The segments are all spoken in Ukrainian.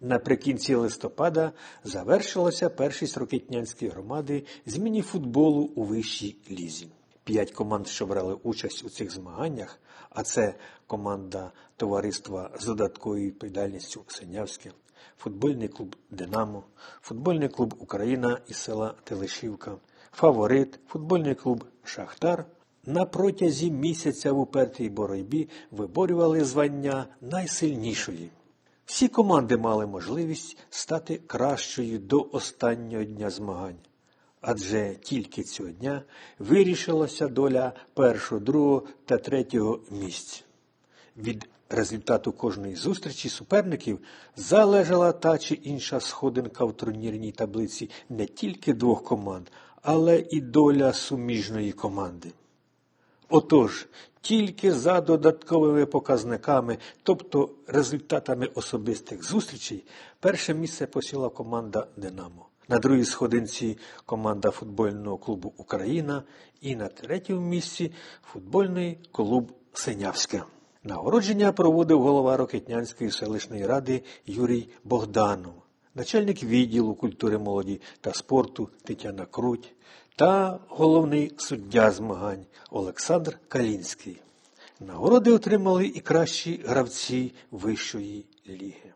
Наприкінці листопада завершилася першість рокетнянської громади з міні-футболу у вищій лізі. П'ять команд, що брали участь у цих змаганнях, а це команда товариства з додатковою відповідальністю Синявське, футбольний клуб Динамо, футбольний клуб Україна із села Телешівка, Фаворит, футбольний клуб Шахтар на протязі місяця в упертій боротьбі виборювали звання найсильнішої. Всі команди мали можливість стати кращою до останнього дня змагань, адже тільки цього дня вирішилася доля першого, другого та третього місць. Від результату кожної зустрічі суперників залежала та чи інша сходинка в турнірній таблиці не тільки двох команд, але і доля суміжної команди. Отож, тільки за додатковими показниками, тобто результатами особистих зустрічей, перше місце посіла команда Динамо. На другій сходинці команда футбольного клубу Україна і на третьому місці футбольний клуб Синявське. Нагородження проводив голова Рокетнянської селищної ради Юрій Богданов, начальник відділу культури молоді та спорту Тетяна Круть та головний суддя змагань Олександр Калінський. Нагороди отримали і кращі гравці вищої ліги.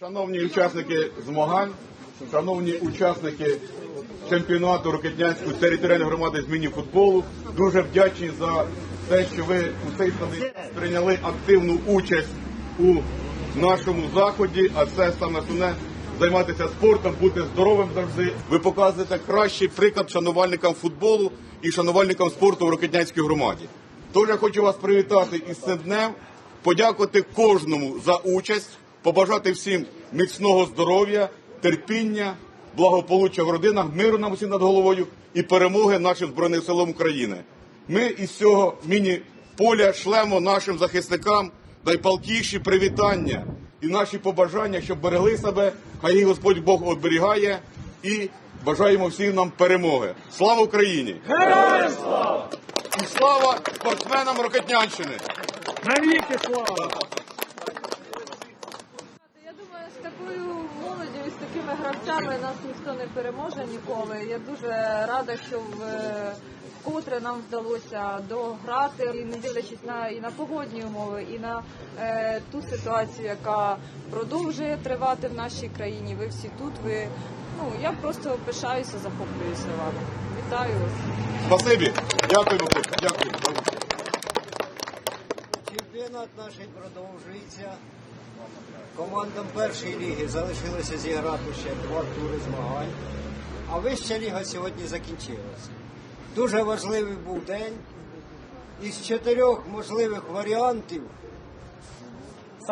Шановні учасники змагань, шановні учасники чемпіонату Рокетнянської територіальної громади з міні-футболу, дуже вдячні за те, що ви у цей день прийняли активну участь у нашому заході, а це саме основне займатися спортом, бути здоровим завжди. Ви показуєте кращий приклад шанувальникам футболу і шанувальникам спорту в Рокетнянській громаді. Тож я хочу вас привітати із цим днем, подякувати кожному за участь, побажати всім міцного здоров'я, терпіння, благополуччя в родинах, миру нам усім над головою і перемоги нашим Збройним силам України. Ми із цього міні-поля шлемо нашим захисникам найпалкіші привітання і наші побажання, щоб берегли себе, хай їх Господь Бог оберігає і бажаємо всім нам перемоги. Слава Україні! Героям слава! І слава спортсменам Рокетнянщини! Я думаю, з такою молоддю і з такими гравцями нас ніхто не переможе ніколи. Я дуже рада, що в- вкотре нам вдалося дограти, і не дивлячись на і на погодні умови, і на е, ту ситуацію, яка продовжує тривати в нашій країні. Ви всі тут. Ви ну я просто пишаюся, захоплююся вами. Вітаю вас. Спасибі! Дякую, дякую. Чемпіонат наш продовжується. Командам першої ліги залишилося зіграти ще два тури змагань. А вища ліга сьогодні закінчилася. Дуже важливий був день. Із чотирьох можливих варіантів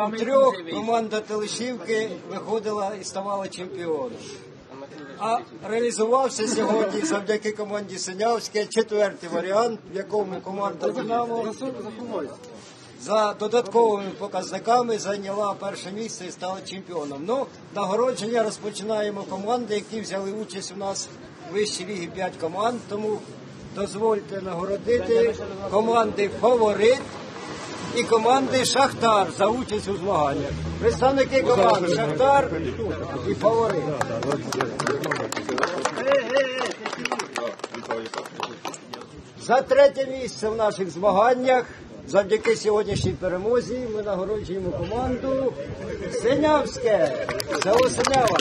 у трьох команда Телешівки виходила і ставала чемпіоном. А реалізувався сьогодні завдяки команді Синявське четвертий варіант, в якому команда Динамо за додатковими показниками зайняла перше місце і стала чемпіоном. Ну, нагородження розпочинаємо команди, які взяли участь у нас в вищій лігі 5 команд. Тому дозвольте нагородити команди Фаворит і команди Шахтар за участь у змаганнях. Представники команд Шахтар і Фаворит. За третє місце в наших змаганнях. Завдяки сьогоднішній перемозі ми нагороджуємо команду Синявське. Село Синява.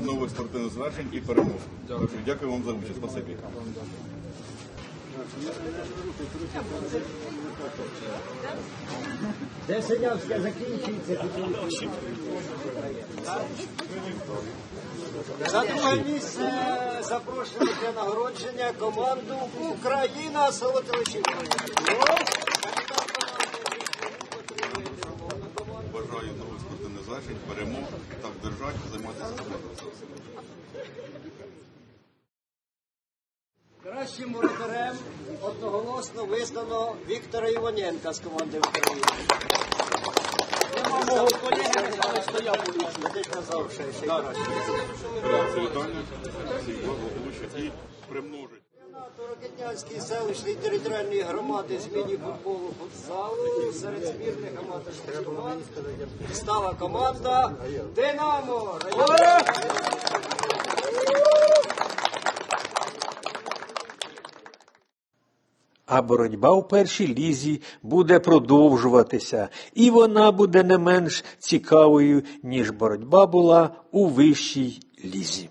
Нових спортивних звершень і перемог. Дякую. Дякую вам за участь. Спасибі. Де Синявське закінчується, За друге місце запрошуємо для нагородження команду Україна село Телечівка. Бажаю нових спортивних звершень, перемог, так держати, займатися спортом. Кращим воротарем одноголосно визнано Віктора Іваненка з команди України. Мого колеги, але стояв у. Ти казав, що ще примножить. Рокетнянської селищної територіальної громади з міні-футболу футзалу серед збірних аматорських команд стала команда Динамо. А боротьба у першій лізі буде продовжуватися, і вона буде не менш цікавою, ніж боротьба була у вищій лізі.